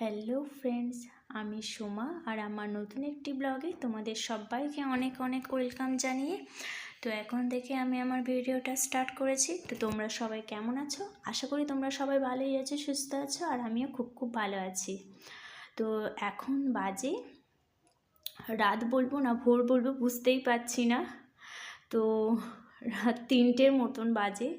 Hello friends আমি সোমা আর আমার নতুন একটি ব্লগে তোমাদের সবাইকে অনেক অনেক ওয়েলকাম জানিয়ে। তো এখন থেকে আমি আমার ভিডিওটা স্টার্ট করেছি। তো তোমরা সবাই কেমন আছো? আশা করি তোমরা সবাই ভালোই আছো, সুস্থ আছো আর আমিও খুব খুব ভালো আছি। তো এখন বাজে, রাত বলব না, ভোর বলব, বুঝতেই পারছি না। তো রাত তিনটের মতন বাজে।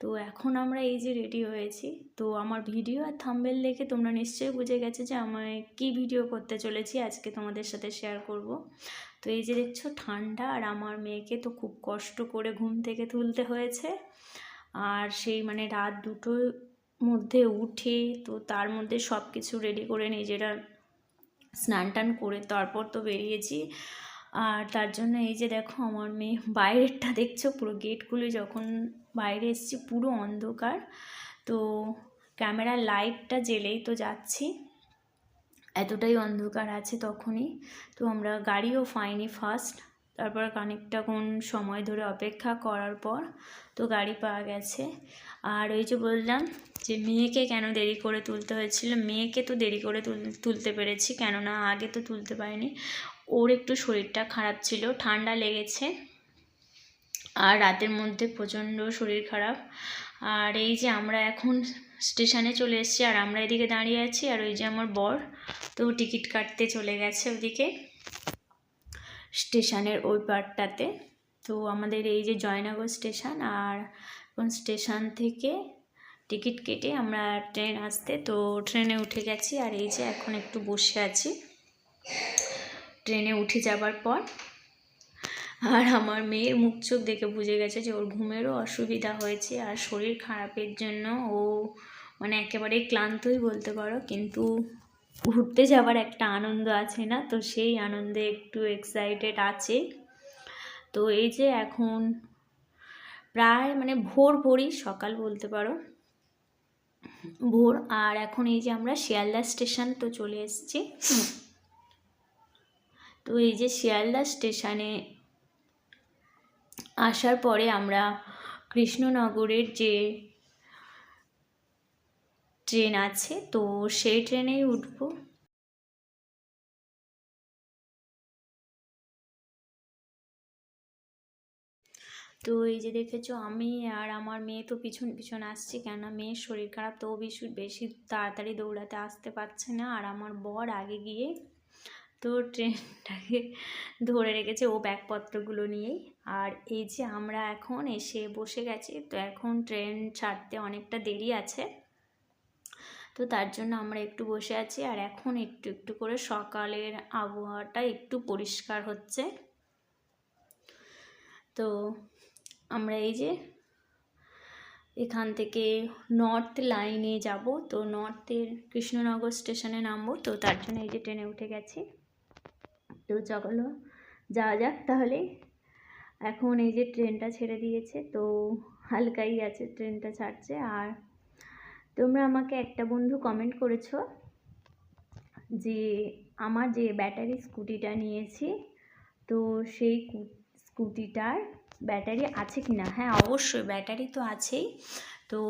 তো এখন আমরা এই যে রেডি হয়েছি, তো আমার ভিডিও আর থাম্বেল দেখে তোমরা নিশ্চয়ই বুঝে গেছো যে আমি কি ভিডিও করতে চলেছি, আজকে তোমাদের সাথে শেয়ার করব। তো এই যে দেখছ, ঠান্ডা আর আমার মেয়েকে তো খুব কষ্ট করে ঘুম থেকে তুলতে হয়েছে। আর সেই মানে রাত দুটোর মধ্যে উঠে তো তার মধ্যে সব কিছু রেডি করে নিজেরা স্নান টান করে তারপর তো বেরিয়েছি। আর তার জন্য এই যে দেখো আমার মেয়ে বাইরেরটা দেখছ, পুরো গেটগুলো যখন বাইরে এসছি পুরো অন্ধকার। তো ক্যামেরার লাইটটা জেলেই তো যাচ্ছি। এতটাই অন্ধকার আছে তখনই। তো আমরা গাড়িও পাইনি ফার্স্ট তারপর খানিকটা কোন সময় ধরে অপেক্ষা করার পর তো গাড়ি পাওয়া গেছে। আর ওই যে বললাম যে মেয়েকে কেন দেরি করে তুলতে হয়েছিল, মেয়েকে তো দেরি করে তুলতে পেরেছি, কেননা আগে তো তুলতে পারিনি। ওর একটু শরীরটা খারাপ ছিল, ঠান্ডা লেগেছে। আর রাতের মধ্যে প্রচণ্ড শরীর খারাপ। আর এই যে আমরা এখন স্টেশনে চলে এসেছি আর আমরা এদিকে দাঁড়িয়ে আছি আর ওই যে আমার বর তো টিকিট কাটতে চলে গেছে ওদিকে স্টেশনের ওই পার্টটাতে তো আমাদের এই যে জয়নগর স্টেশন আর কোন স্টেশন থেকে টিকিট কেটে আমরা ট্রেন আসতে, তো ট্রেনে উঠে গেছি। আর এই যে এখন একটু বসে আছি। ট্রেনে উঠে যাবার পর আর আমার মেয়ের মুখ চোখ দেখে বুঝে গেছে যে ওর ঘুমেরও অসুবিধা হয়েছে আর শরীর খারাপের জন্য ও মানে একেবারেই ক্লান্তই বলতে পারো। কিন্তু ঘুরতে যাওয়ার একটা আনন্দ আছে না? তো সেই আনন্দে একটু এক্সাইটেড আছে। তো এই যে এখন প্রায় মানে ভোর ভোরই সকাল বলতে পারো। ভোর আর এখন এই যে আমরা শিয়ালদা স্টেশন তো চলে এসেছি। তো এই যে শিয়ালদা স্টেশনে আসার পরে আমরা কৃষ্ণনগরের যে ট্রেন আছে, তো সেই ট্রেনেই উঠবো। তো এই যে দেখেছ, আমি আর আমার মেয়ে তো পিছন পিছন আসছি, কেননা মেয়ের শরীর খারাপ, তো বেশি বেশি তাড়াতাড়ি দৌড়াতে আসতে পারছে না। আর আমার বর আগে গিয়ে তো ট্রেনটাকে ধরে রেখেছে ও ব্যাগপত্রগুলো নিয়েই। আর এই যে আমরা এখন এসে বসে গেছি, তো এখন ট্রেন ছাড়তে অনেকটা দেরি আছে। তো তার জন্য আমরা একটু বসে আছি। আর এখন একটু একটু করে সকালের আবহাওয়াটা একটু পরিষ্কার হচ্ছে। তো আমরা এই যে এখান থেকে নর্থ লাইনে যাব। তো নর্থের কৃষ্ণনগর স্টেশনে নামবো। তো তার জন্য এই যে ট্রেনে উঠে গেছি। তো চলো যাওয়া যাক তাহলে। এখন এই যে ট্রেনটা ছেড়ে দিয়েছে, তো হালকাই আছে ট্রেনটা ছাড়ছে। আর তোমরা আমাকে একটা বন্ধু কমেন্ট করেছ যে আমার যে ব্যাটারি স্কুটিটা নিয়েছি, তো সেই স্কুটিটার ব্যাটারি আছে কি না হ্যাঁ অবশ্যই ব্যাটারি তো আছেই। তো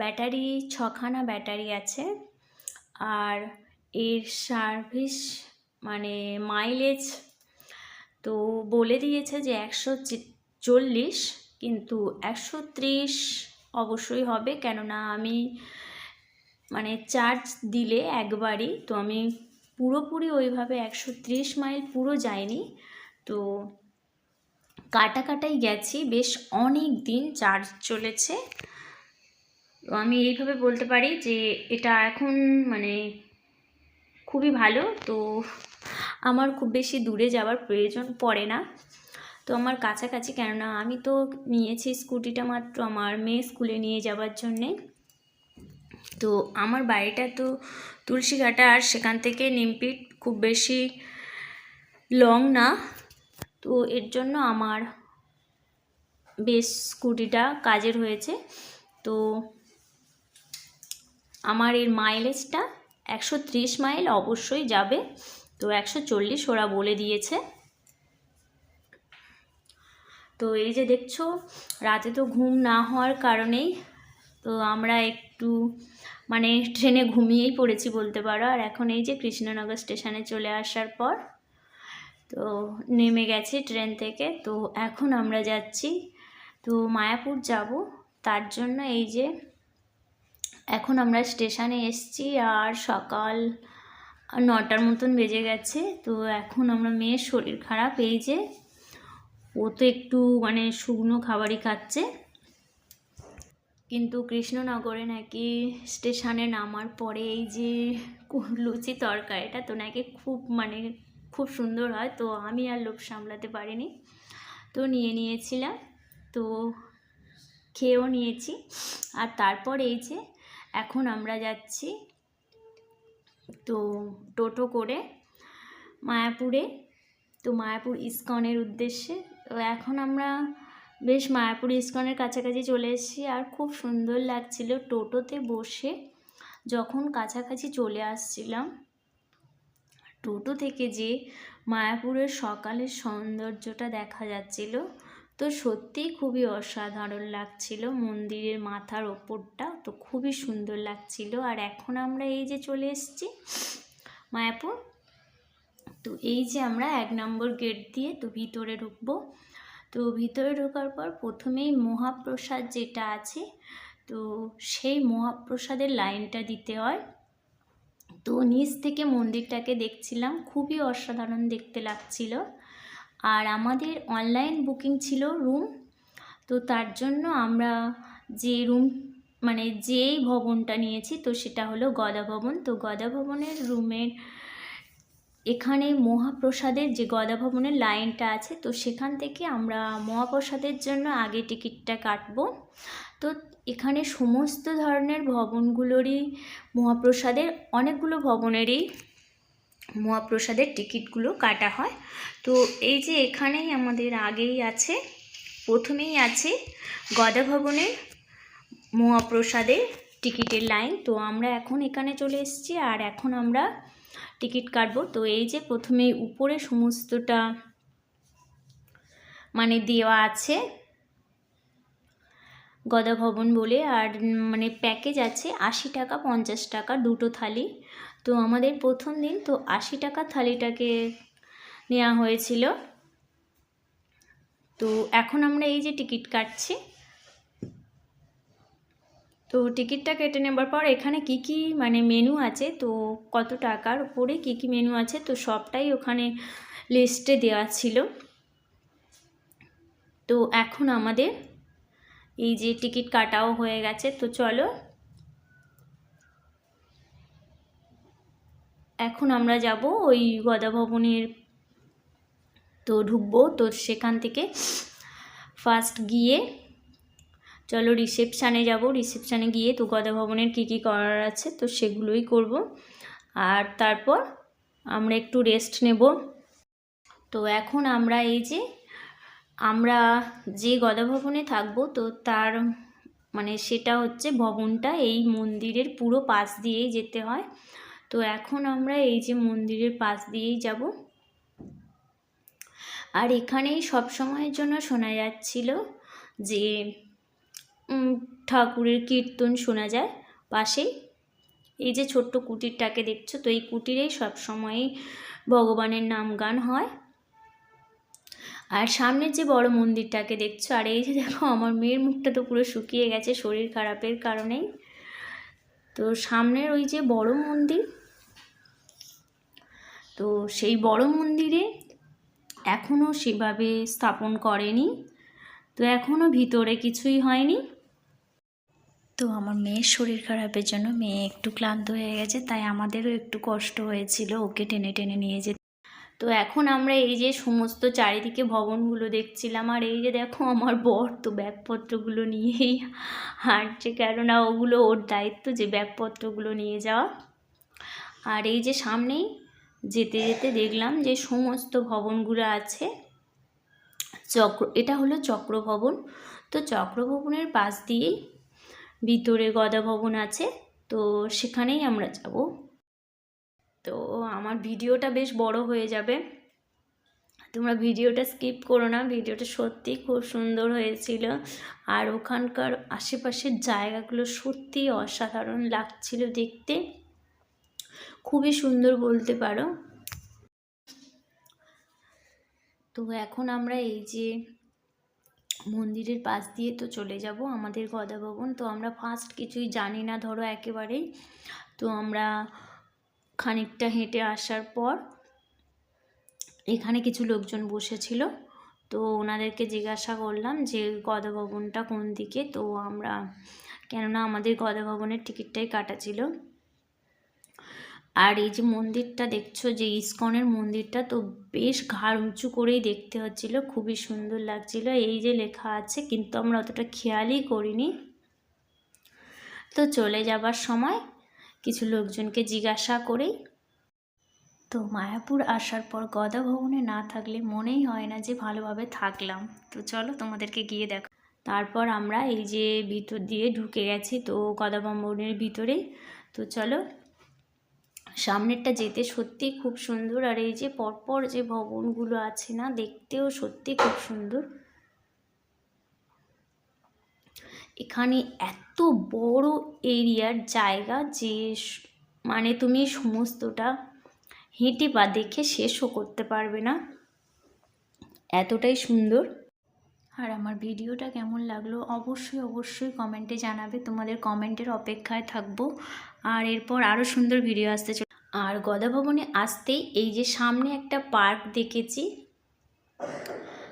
ব্যাটারি ছখানা ব্যাটারি আছে। আর এর সার্ভিস মানে মাইলেজ তো বলে দিয়েছে যে একশো চল্লিশ কিন্তু একশো ত্রিশ অবশ্যই হবে। কেননা আমি মানে চার্জ দিলে একবারই, তো আমি পুরোপুরি ওইভাবে একশো ত্রিশ মাইল পুরো যাইনি। তো কাটা কাটাই গেছি, বেশ অনেক দিন চার্জ চলেছে। তো আমি এইভাবে বলতে পারি যে এটা এখন মানে খুবই ভালো। তো আমার খুব বেশি দূরে যাওয়ার প্রয়োজন পড়ে না। তো আমার কাছাকাছি কেননা আমি তো নিয়েছি স্কুটিটা মাত্র আমার মেয়ে স্কুলে নিয়ে যাওয়ার জন্যে। তো আমার বাড়িটা তো তুলসীঘাটা আর সেখান থেকে নিমপিট খুব বেশি লং না। তো এর জন্য আমার বেশ স্কুটিটা কাজের হয়েছে। তো আমার এর মাইলেজটা একশো ত্রিশ মাইল অবশ্যই যাবে। তো একশো চল্লিশ ওরা বলে দিয়েছে। তো এই যে দেখছ, রাতে তো ঘুম না হওয়ার কারণেই তো আমরা একটু মানে ট্রেনে ঘুমিয়েই পড়েছি বলতে পারো। আর এখন এই যে কৃষ্ণনগর স্টেশনে চলে আসার পর তো নেমে গেছি ট্রেন থেকে। তো এখন আমরা যাচ্ছি, তো মায়াপুর যাব। তার জন্য এই যে এখন আমরা স্টেশনে এসছি আর সকাল নটার মতন বেজে গেছে, তো এখন আমরা মেয়ের শরীর খারাপ। এই যে, ও তো একটু মানে শুকনো খাবারই খাচ্ছে। কিন্তু কৃষ্ণনগরে নাকি স্টেশনে নামার পরে এই যে লুচি তরকারিটা তো নাকি খুব মানে খুব সুন্দর হয়। তো আমি আর লোভ সামলাতে পারিনি। তো নিয়ে নিয়েছিলাম, তো খেয়েও নিয়েছি। আর তারপর এই যে, এখন আমরা যাচ্ছি তো টোটো করে মায়াপুরে, তো মায়াপুর ইস্কনের উদ্দেশ্যে। এখন আমরা বেশ মায়াপুর ইস্কনের কাছাকাছি চলে এসেছি আর খুব সুন্দর লাগছিল টোটোতে বসে যখন কাছাকাছি চলে আসছিলাম। টোটো থেকে যে মায়াপুরের সকালের সৌন্দর্যটা দেখা যাচ্ছিল তো সত্যিই খুবই অসাধারণ লাগছিল মন্দিরের মাথার ওপরটা। তো খুবই সুন্দর লাগছিল। আর এখন আমরা এই যে চলে এসেছি মায়াপুর, তো এই যে আমরা এক নম্বর গেট দিয়ে তো ভিতরে ঢুকবো। তো ভিতরে ঢোকার পর প্রথমেই মহাপ্রসাদ যেটা আছে, তো সেই মহাপ্রসাদের লাইনটা দিতে হয়। তো নিচ থেকে মন্দিরটাকে দেখছিলাম, খুবই অসাধারণ দেখতে লাগছিল। আর আমাদের অনলাইন বুকিং ছিল রুম তো তার জন্য আমরা যে রুম মানে যেই ভবনটা নিয়েছি, তো সেটা হলো গদা ভবন। তো গদা ভবনের রুমের এখানে মহাপ্রসাদের যে গদা ভবনের লাইনটা আছে, তো সেখান থেকে আমরা মহাপ্রসাদের জন্য আগে টিকিটটা কাটবো। তো এখানে সমস্ত ধরনের ভবনগুলোরই মহাপ্রসাদের অনেকগুলো ভবনেরই মহাপ্রসাদের টিকিটগুলো কাটা হয়। তো এই যে এখানেই আমাদের আগেই আছে, প্রথমেই আছে গদা ভবনের মহাপ্রসাদের টিকিটের লাইন। তো আমরা এখন এখানে চলে এসেছি আর এখন আমরা টিকিট কাটবো। তো এই যে প্রথমে উপরে সমস্তটা মানে দেওয়া আছে গদা ভবন বলে। আর মানে প্যাকেজ আছে আশি টাকা, পঞ্চাশ টাকা, দুটো থালি। তো আমাদের প্রথম দিন তো আশি টাকা থালিটাকে নেওয়া হয়েছিল। তো এখন আমরা এই যে টিকিট কাটছি। তো টিকিটটা কেটে নেবার পর এখানে কি কি মানে মেনু আছে? তো কত টাকার উপরে কি কি মেনু আছে? তো সবটাই ওখানে লিস্টে দেওয়া ছিল। তো এখন আমাদের এই যে টিকিট কাটাও হয়ে গেছে। তো চলো এখন আমরা যাব ওই গদা ভবনের তো ঢুকবো, তো সেখান থেকে ফার্স্ট গিয়ে চলো রিসেপশানে যাব। রিসেপশানে গিয়ে তো গদা ভবনের কী কী করার আছে, তো সেগুলোই করব। আর তারপর আমরা একটু রেস্ট নেব। তো এখন আমরা এই যে, আমরা যে গদা ভবনে থাকব, তো তার মানে সেটা হচ্ছে ভবনটা, এই মন্দিরের পুরো পাশ দিয়েই যেতে হয়। তো এখন আমরা এই যে মন্দিরের পাশ দিয়েই যাব। আর এখানেই সব সময়ের জন্য শোনা যাচ্ছিল যে ঠাকুরের কীর্তন শোনা যায় পাশেই। এই যে ছোট্ট কুটিরটাকে দেখছ, তো এই কুটিরেই সব সময়ই ভগবানের নাম গান হয়। আর সামনের যে বড় মন্দিরটাকে দেখছ, আর এই যে দেখো, আমার মেয়ের মুখটা তো পুরো শুকিয়ে গেছে শরীর খারাপের কারণেই। তো সামনের ওই যে বড় মন্দির তো সেই বড় মন্দিরে এখনও সেভাবে স্থাপন করেনি। তো এখনও ভিতরে কিছুই হয়নি। তো আমার মেয়ের শরীর খারাপের জন্য মেয়ে একটু ক্লান্ত হয়ে গেছে তাই আমাদেরও একটু কষ্ট হয়েছিল ওকে টেনে টেনে নিয়ে যেতে। তো এখন আমরা এই যে সমস্ত চারিদিকে ভবনগুলো দেখছিলাম আর এই যে দেখো আমার বর তো ব্যাগপত্রগুলো নিয়েই হাঁটছে কেননা ওগুলো ওর দায়িত্ব যে ব্যাগপত্রগুলো নিয়ে যাওয়া। আর এই যে সামনেই যেতে যেতে দেখলাম যে সমস্ত ভবনগুলো আছে, চক্র, এটা হলো চক্রভবন। তো চক্রভবনের পাশ দিয়েই ভিতরে গদা ভবন আছে, তো সেখানেই আমরা যাব। তো আমার ভিডিওটা বেশ বড় হয়ে যাবে। তোমরা ভিডিওটা স্কিপ করো না, ভিডিওটা সত্যি খুব সুন্দর হয়েছিল। আর ওখানকার আশেপাশের জায়গাগুলো সত্যি অসাধারণ লাগছিল দেখতে। খুবই সুন্দর বলতে পারো। তো এখন আমরা এই যে মন্দিরের পাশ দিয়ে তো চলে যাব, আমাদের গদা ভবন। তো আমরা ফার্স্ট কিছুই জানি না ধরো একেবারেই। তো আমরা খানিকটা হেঁটে আসার পর এখানে কিছু লোকজন বসেছিল। তো ওনাদেরকে জিজ্ঞাসা করলাম যে গদা ভবনটা কোন দিকে? তো আমরা কেননা আমাদের গদা ভবনের টিকিটটাই কাটা ছিল। আর এই যে মন্দিরটা দেখছ, যে ইস্কনের মন্দিরটা, তো বেশ ঘাড় উঁচু করেই দেখতে হচ্ছিল, খুবই সুন্দর লাগছিল। এই যে লেখা আছে, কিন্তু আমরা অতটা খেয়ালই করিনি। তো চলে যাবার সময় কিছু লোকজনকে জিজ্ঞাসা করেই। তো মায়াপুর আসার পর গদা ভবনে না থাকলে মনেই হয় না যে ভালোভাবে থাকলাম। তো চলো তোমাদেরকে গিয়ে দেখো। তারপর আমরা এই যে ভিতর দিয়ে ঢুকে গেছি, তো গদা ভবনের ভিতরেই। তো চলো সামনেরটা যেতে সত্যি খুব সুন্দর। আর এই যে পরপর যে ভবনগুলো আছে না, দেখতেও সত্যি খুব সুন্দর। এখানে এত বড় এরিয়ার জায়গা যে মানে তুমি সমস্তটা হেঁটে বা দেখে শেষও করতে পারবে না। এতটাই সুন্দর। আর আমার ভিডিওটা কেমন লাগল অবশ্যই অবশ্যই কমেন্টে জানাবে। তোমাদের কমেন্টের অপেক্ষায় থাকব। আর এরপর আরও সুন্দর ভিডিও আসতে আর গদা ভবনে আসতেই এই যে সামনে একটা পার্ক দেখেছি,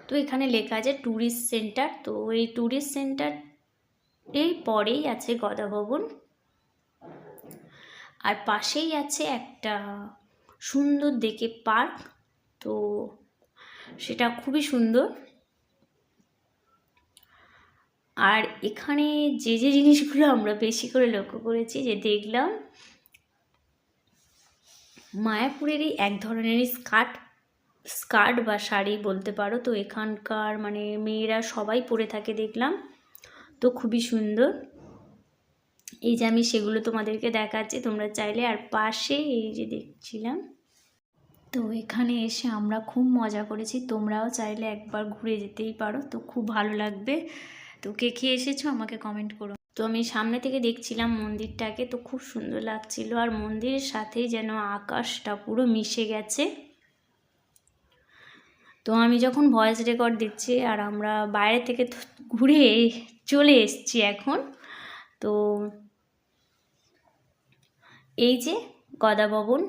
তো এখানে লেখা আছে ট্যুরিস্ট সেন্টার, তো এই ট্যুরিস্ট সেন্টার এই পরেই আছে গদা ভবন আর পাশেই আছে একটা সুন্দর দেখে পার্ক, তো সেটা খুবই সুন্দর। আর এখানে যে যে জিনিসগুলো আমরা বেশি করে লক্ষ্য করেছি, যে দেখলাম মায়াপুরেরই এক ধরনেরই স্কার্ট স্কার্ট বা শাড়ি বলতে পারো। তো এখানকার মানে মেয়েরা সবাই পরে থাকে দেখলাম। তো খুবই সুন্দর। এই যে আমি সেগুলো তোমাদেরকে দেখাচ্ছি, তোমরা চাইলে আর পাশে এই যে দেখছিলাম। তো এখানে এসে আমরা খুব মজা করেছি। তোমরাও চাইলে একবার ঘুরে যেতেই পারো। তো খুব ভালো লাগবে। তো কে কে এসেছ আমাকে কমেন্ট করো। তো আমি সামনে থেকে দেখছিলাম মন্দিরটাকে, তো খুব সুন্দর লাগছিল। আর মন্দিরের সাথেই যেন আকাশটা পুরো মিশে গেছে। তো আমি যখন ভয়েস রেকর্ড দিচ্ছি আর আমরা বাইরে থেকে ঘুরে চলে এসেছি এখন, তো এই যে গদা ভবন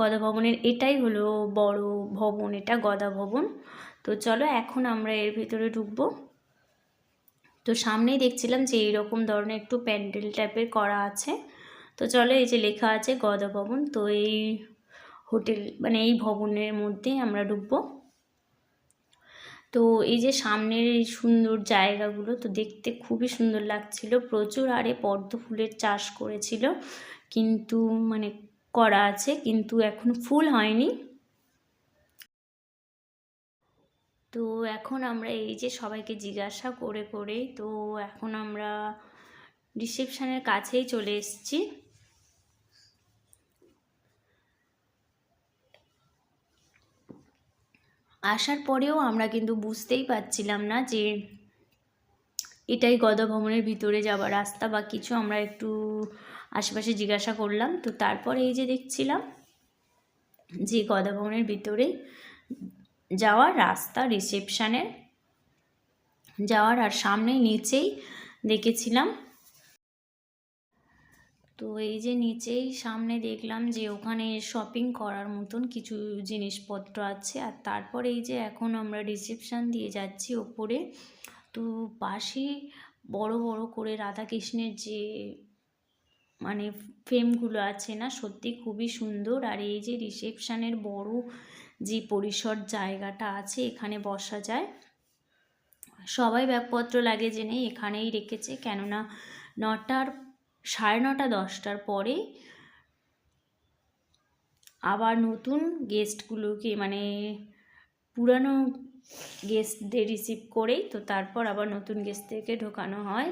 গদা ভবনের এটাই হলো বড় ভবন, এটা গদা ভবন তো চলো এখন আমরা এর ভিতরে ঢুকবো। তো সামনেই দেখছিলাম যে এইরকম ধরনের একটু প্যান্ডেল টাইপের করা আছে। তো চলো এই যে লেখা আছে গদা ভবন, তো এই হোটেল মানে এই ভবনের মধ্যে আমরা ঢুকবো। তো এই যে সামনের এই সুন্দর জায়গাগুলো, তো দেখতে খুবই সুন্দর লাগছিল। প্রচুর আরে পদ্ম ফুলের চাষ করেছিল, কিন্তু মানে করা আছে, কিন্তু এখন ফুল হয়নি। তো এখন আমরা এই যে সবাইকে জিজ্ঞাসা করে করে, তো এখন আমরা রিসেপশনের কাছেই চলে এসেছি। আসার পরেও আমরা কিন্তু বুঝতেই পারছিলাম না যে এটাই গদা ভবনের ভিতরে যাওয়ার রাস্তা বা কিছু আমরা একটু আশেপাশে জিজ্ঞাসা করলাম। তো তারপরে এই যে দেখছিলাম যে গদা ভবনের ভিতরে যাওয়ার রাস্তা রিসেপশানের যাওয়ার আর সামনে নিচেই দেখেছিলাম। তো এই যে নিচেই সামনে দেখলাম যে ওখানে শপিং করার মতন কিছু জিনিসপত্র আছে। আর তারপর এই যে এখন আমরা রিসেপশান দিয়ে যাচ্ছি ওপরে। তো পাশেই বড় বড় করে রাধাকৃষ্ণের যে মানে ফ্রেমগুলো আছে না, সত্যি খুবই সুন্দর। আর এই যে রিসেপশানের বড় যে পরিসর জায়গাটা আছে এখানে বসা যায়। সবাই ব্যাগপত্র লাগে জেনে এখানেই রেখেছে। কেননা নটার, সাড়ে নটা, দশটার পরে আবার নতুন গেস্টগুলোকে মানে পুরানো গেস্টদের রিসিভ করেই তো তারপর আবার নতুন গেস্টদেরকে ঢোকানো হয়।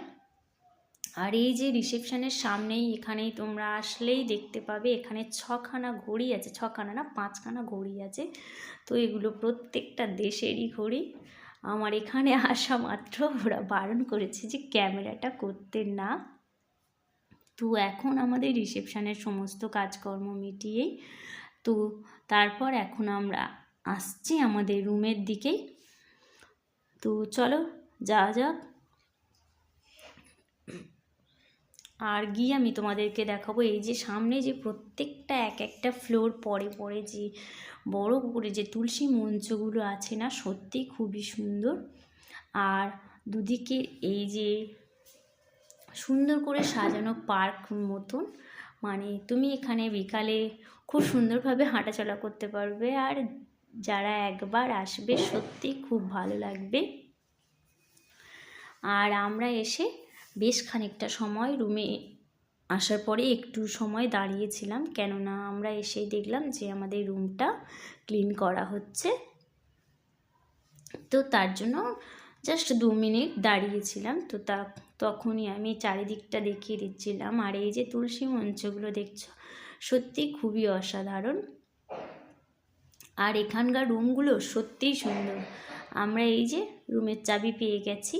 আর এই যে রিসেপশনের সামনেই এখানেই তোমরা আসলেই দেখতে পাবে, এখানে ছখানা ঘড়ি আছে, ছখানা না, পাঁচখানা ঘড়ি আছে। তো এগুলো প্রত্যেকটা দেশেরই ঘড়ি। আমার এখানে আসা মাত্র, ওরা বারণ করেছে যে ক্যামেরাটা করতে না। তো এখন আমাদের রিসেপশানের সমস্ত কাজকর্ম মিটিয়েই তো তারপর এখন আমরা আসছি আমাদের রুমের দিকেই তো চলো, যাওয়া যাক। আর গিয়ে আমি তোমাদেরকে দেখাবো, এই যে সামনে যে প্রত্যেকটা এক একটা ফ্লোর পরে পরে যে বড় করে যে তুলসী মঞ্চগুলো আছে না, সত্যি খুবই সুন্দর। আর দুদিকে এই যে সুন্দর করে সাজানো পার্ক মতন মানে তুমি এখানে বিকালে খুব সুন্দরভাবে হাঁটাচলা করতে পারবে। আর যারা একবার আসবে, সত্যি খুব ভালো লাগবে। আর আমরা এসে বেশ খানিকটা সময় রুমে আসার পরে একটু সময় দাঁড়িয়েছিলাম। কেননা আমরা এসেই দেখলাম যে আমাদের রুমটা ক্লিন করা হচ্ছে। তো তার জন্য জাস্ট দু মিনিট দাঁড়িয়েছিলাম। তো তা তখনই আমি চারিদিকটা দেখিয়ে দিচ্ছিলাম। আর এই যে তুলসী মঞ্চগুলো দেখছ, সত্যি খুবই অসাধারণ। আর এখানকার রুমগুলো সত্যিই সুন্দর। আমরা এই যে রুমের চাবি পেয়ে গেছি।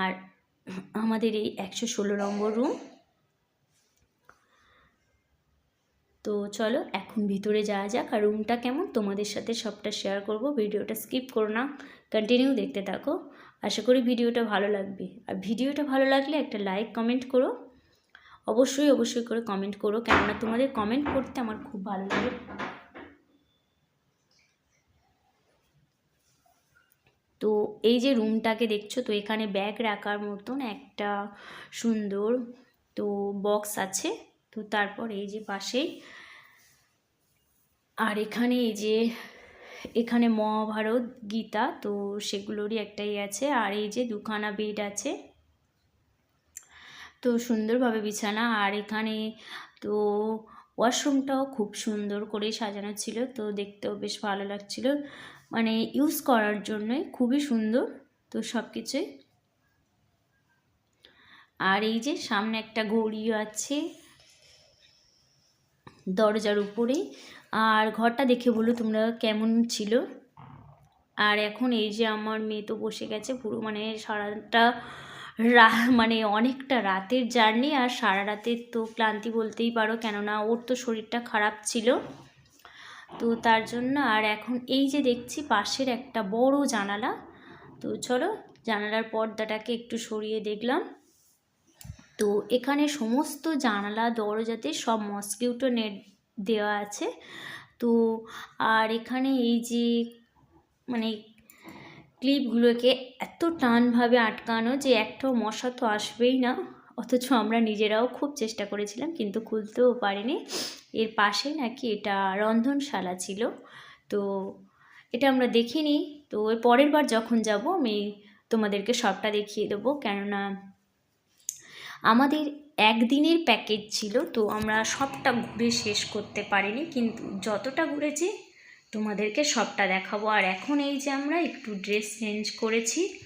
আর আমাদের এই একশো ষোলো নম্বর রুম তো চলো, এখন ভিতরে যাওয়া যাক, আর রুমটা কেমন? তোমাদের সাথে সবটা শেয়ার করব, ভিডিওটা স্কিপ করো না কন্টিনিউ দেখতে থাকো। আশা করি ভিডিওটা ভালো লাগবে। আর ভিডিওটা ভালো লাগলে একটা লাইক কমেন্ট করো। অবশ্যই অবশ্যই করে কমেন্ট করো। কেননা তোমাদের কমেন্ট করতে আমার খুব ভালো লাগে। তো এই যে রুমটাকে দেখছ, তো এখানে ব্যাগ রাখার মতন একটা সুন্দর, তো বক্স আছে। তো তারপর এই যে পাশেই, আর এখানে এই যে, এখানে মহাভারত, গীতা, তো সেগুলোরই একটাই আছে। আর এই যে দুখানা বেড আছে, তো সুন্দরভাবে বিছানা। আর এখানে, তো ওয়াশরুমটাও খুব সুন্দর করে সাজানো ছিল, তো দেখতেও বেশ ভালো লাগছিল। মানে ইউজ করার জন্যই খুবই সুন্দর। তো সব কিছুই আর এই যে সামনে একটা গড়িও আছে। দরজার উপরে। আর ঘরটা দেখে বলো তোমরা কেমন ছিল। আর এখন এই যে আমার মেয়ে তো বসে গেছে পুরো মানে সারাটা রা মানে অনেকটা রাতের জার্নি আর সারা রাতের তো ক্লান্তি বলতেই পারো। কেননা ওর তো শরীরটা খারাপ ছিল। তো তার জন্য আর এখন এই যে দেখছি পাশের একটা বড় জানালা। তো চলো জানালার পর্দাটাকে একটু সরিয়ে দেখলাম। তো এখানে সমস্ত জানালা, দরজাতে সব মসকিউটো নেট দেওয়া আছে। তো আর এখানে এই যে মানে ক্লিপগুলোকে এত টানভাবে আটকানো যে একটাও মশা তো আসবেই না। অথচ আমরা নিজেরাও খুব চেষ্টা করেছিলাম, কিন্তু খুলতেও পারিনি। এর পাশে নাকি এটা রন্ধনশালা ছিল। তো এটা আমরা দেখিনি। তো এর পরের বার যখন যাব, আমি তোমাদেরকে সবটা দেখিয়ে দেবো। কেননা আমাদের একদিনের প্যাকেজ ছিল, তো আমরা সবটা ঘুরে শেষ করতে পারিনি। কিন্তু যতটা ঘুরেছি, তোমাদেরকে সবটা দেখাবো। আর এখন এই যে আমরা একটু ড্রেস চেঞ্জ করেছি,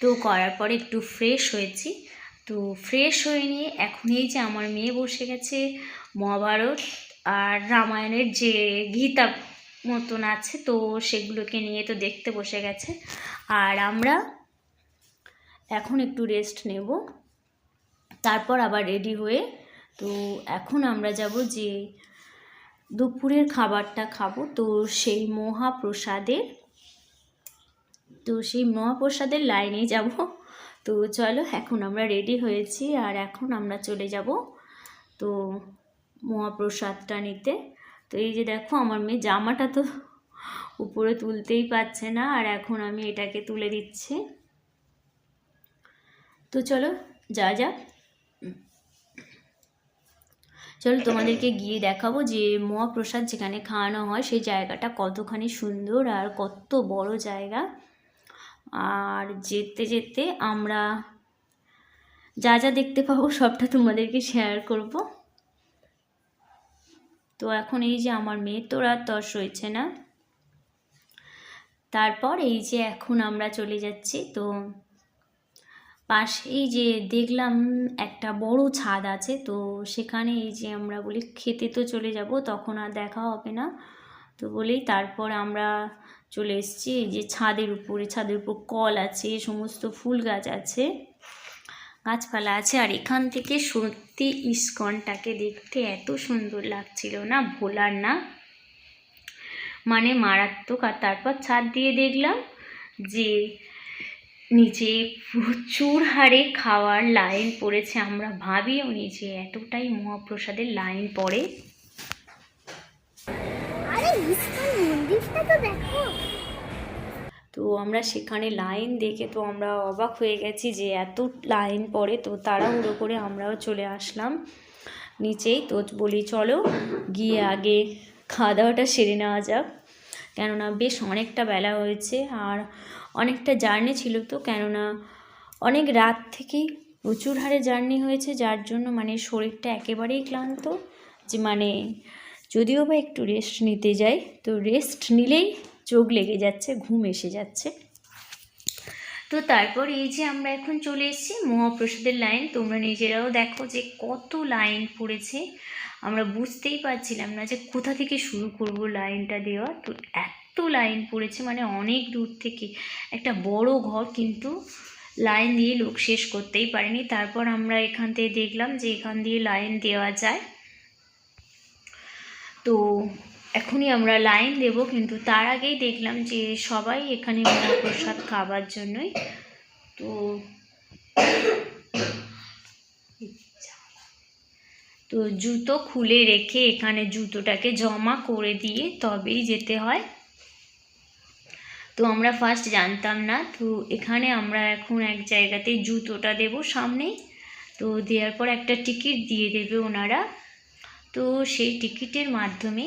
তো করার পরে একটু ফ্রেশ হয়েছি। তো ফ্রেশ হয়ে নিয়ে এখন এই যে আমার মেয়ে বসে গেছে মহাভারত আর রামায়ণের যে গীতা মতন আছে, তো সেগুলোকে নিয়ে তো দেখতে বসে গেছে। আর আমরা এখন একটু রেস্ট নেব। তারপর আবার রেডি হয়ে তো এখন আমরা যাব যে দুপুরের খাবারটা খাব। তো সেই মহাপ্রসাদের, তো সেই মহাপ্রসাদের লাইনে যাব। তো চলো এখন আমরা রেডি হয়েছি আর এখন আমরা চলে যাব তো মহাপ্রসাদটা নিতে। তো এই যে দেখো আমার মেয়ে জামাটা তো উপরে তুলতেই পারছে না আর এখন আমি এটাকে তুলে দিচ্ছি। তো চলো যা যা। চলো তোমাদেরকে গিয়ে দেখাবো যে মহাপ্রসাদ যেখানে খাওয়ানো হয় সেই জায়গাটা কতখানি সুন্দর আর কত বড় জায়গা। আর যেতে যেতে আমরা যা যা দেখতে পাবো সবটা তোমাদেরকে শেয়ার করব। তো এখন এই যে আমার মেয়ে তো আর তস হয়েছে না। তারপর এই যে এখন আমরা চলে যাচ্ছি, তো পাশেই যে দেখলাম একটা বড় ছাদ আছে, তো সেখানে এই যে আমরা বলি খেতে তো চলে যাব, তখন আর দেখা হবে না। তো বলেই তারপর আমরা চলে এসেছি যে ছাদের উপরে, ছাদের উপর কল আছে, সমস্ত ফুল গাছ আছে, গাছপালা আছে, আর এখান থেকে সত্যি ইস্কনটাকে দেখতে এত সুন্দর লাগছিল না, ভোলার না? মানে মারাত্মক, আর তারপর ছাদ দিয়ে দেখলাম যে নিচে প্রচুর হারে খাওয়ার লাইন পড়েছে, আমরা ভাবিও নি যে এতটাই মহাপ্রসাদের লাইন পড়ে। তো তো আমরা সেখানে লাইন দেখে তো আমরা অবাক হয়ে গেছি যে এত লাইন পড়ে, তো তাড়াহুড়ো করে আমরাও চলে আসলাম নিচেই। তো বলি, চলো গিয়ে আগে খাওয়া দাওয়াটা সেরে নেওয়া যাক। কেননা বেশ অনেকটা বেলা হয়েছে আর অনেকটা জার্নি ছিল তো, কেননা অনেক রাত থেকেই প্রচুর হারে জার্নি হয়েছে, যার জন্য মানে শরীরটা একেবারেই ক্লান্ত। যে মানে যদিও বা একটু রেস্ট নিতে যাই, তো রেস্ট নিলেই চোখ লেগে যাচ্ছে, ঘুম এসে যাচ্ছে। তো তারপর এই যে আমরা এখন চলে এসেছি মহাপ্রসাদের লাইন, তোমরা নিজেরাও দেখো যে কত লাইন পড়েছে। আমরা বুঝতেই পারছিলাম না যে কোথা থেকে শুরু করব লাইনটা দেওয়া। তো এত লাইন পড়েছে মানে অনেক দূর থেকে। একটা বড় ঘর কিন্তু লাইন দিয়ে লোক শেষ করতেই পারেনি। তারপর আমরা এখান থেকে দেখলাম যে এখান দিয়ে লাইন দেওয়া যায়। তো এখনই আমরা লাইন দেব, কিন্তু তার আগেই দেখলাম যে সবাই এখানে মহাপ্রসাদ খাবার জন্যই, তো তো জুতো খুলে রেখে এখানে জুতোটাকে জমা করে দিয়ে তবেই যেতে হয়। তো আমরা ফার্স্ট জানতাম না, তো এখানে আমরা এখন এক জায়গাতে জুতোটা দেব সামনে তো দেওয়ার পর একটা টিকিট দিয়ে দেবে ওনারা। তো সেই টিকিটের মাধ্যমে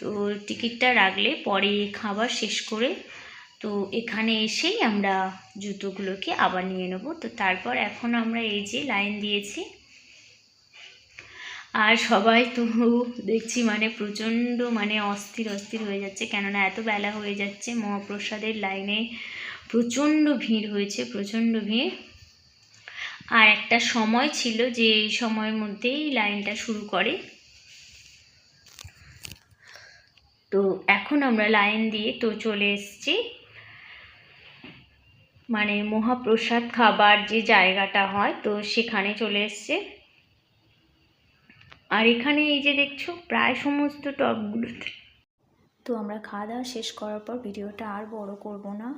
তো টিকিটটা রাখলে পরে খাবার শেষ করে তো এখানে এসেই আমরা জুতোগুলোকে আবার নিয়ে নেব। তো তারপর এখন আমরা এই যে লাইন দিয়েছি। আর সবাই তো দেখছি মানে প্রচণ্ড মানে অস্থির অস্থির হয়ে যাচ্ছে। কেননা এত বেলা হয়ে যাচ্ছে, মহাপ্রসাদের লাইনে প্রচণ্ড ভিড় হয়েছে, প্রচণ্ড ভিড়। আর একটা সময় ছিল যে সময়ের মধ্যেই লাইনটা শুরু করে। তো এখন আমরা লাইন দিয়ে তো চলে এসেছি। মানে মহাপ্রসাদ খাবার যে জায়গাটা হয় তো সেখানে চলে এসছে। আর এখানে এই যে দেখছ প্রায় সমস্ত টপগুলোতে তো আমরা খাওয়া দাওয়া শেষ করার পর ভিডিওটা আর বড় করব না।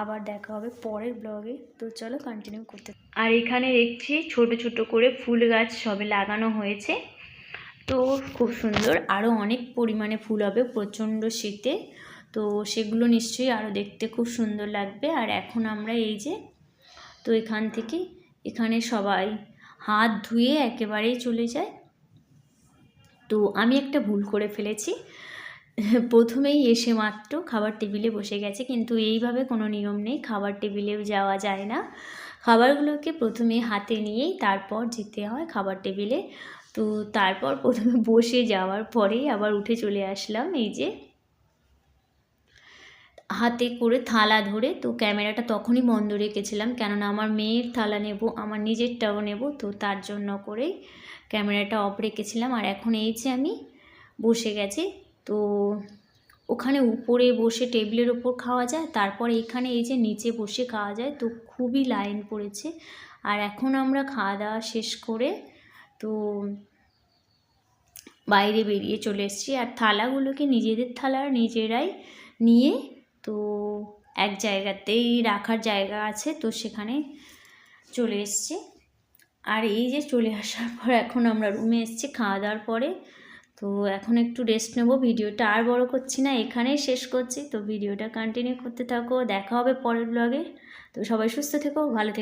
আবার দেখা হবে পরের ব্লগে। তো চলো কন্টিনিউ করতে। আর এখানে দেখছি ছোট ছোট করে ফুল গাছ সবে লাগানো হয়েছে। তো খুব সুন্দর। আরও অনেক পরিমাণে ফুল হবে প্রচণ্ড শীতে। তো সেগুলো নিশ্চয়ই আরও দেখতে খুব সুন্দর লাগবে। আর এখন আমরা এই যে, তো এখান থেকে, এখানে সবাই হাত ধুয়ে একেবারেই চলে যায়। তো আমি একটা ভুল করে ফেলেছি। প্রথমেই এসে মাত্র খাবার টেবিলে বসে গেছে, কিন্তু এইভাবে কোনো নিয়ম নেই, খাবার টেবিলেও যাওয়া যায় না। খাবারগুলোকে প্রথমে হাতে নিয়েই তারপর যেতে হয় খাবার টেবিলে। তো তারপর প্রথমে বসে যাওয়ার পরেই আবার উঠে চলে আসলাম এই যে হাতে করে থালা ধরে। তো ক্যামেরাটা তখনই বন্ধ রেখেছিলাম কেননা আমার মেয়ের থালা নেব, আমার নিজেরটাও নেব, তো তার জন্য করেই ক্যামেরাটা অফ রেখেছিলাম। আর এখন এই যে আমি বসে গেছি। তো ওখানে উপরে বসে টেবিলের ওপর খাওয়া যায়, তারপর এখানে এই যে নিচে বসে খাওয়া যায়। তো খুবই লাইন পড়েছে। আর এখন আমরা খাওয়া দাওয়া শেষ করে তো বাইরে বেরিয়ে চলে এসেছি। আর থালাগুলোকে নিজেদের থালা নিজেরাই নিয়ে তো এক জায়গাতেই রাখার জায়গা আছে তো সেখানে চলে এসছে। আর এই যে চলে আসার পর এখন আমরা রুমে এসেছি খাওয়া দাওয়ার পরে। তো এখন একটু রেস্ট নেব, ভিডিওটা আর বড় করছি না, এখানেই শেষ করছি। তো ভিডিওটা কন্টিনিউ করতে থাকো, দেখা হবে পরের ব্লগে তো সবাই সুস্থ থেকো, ভালো থেকো।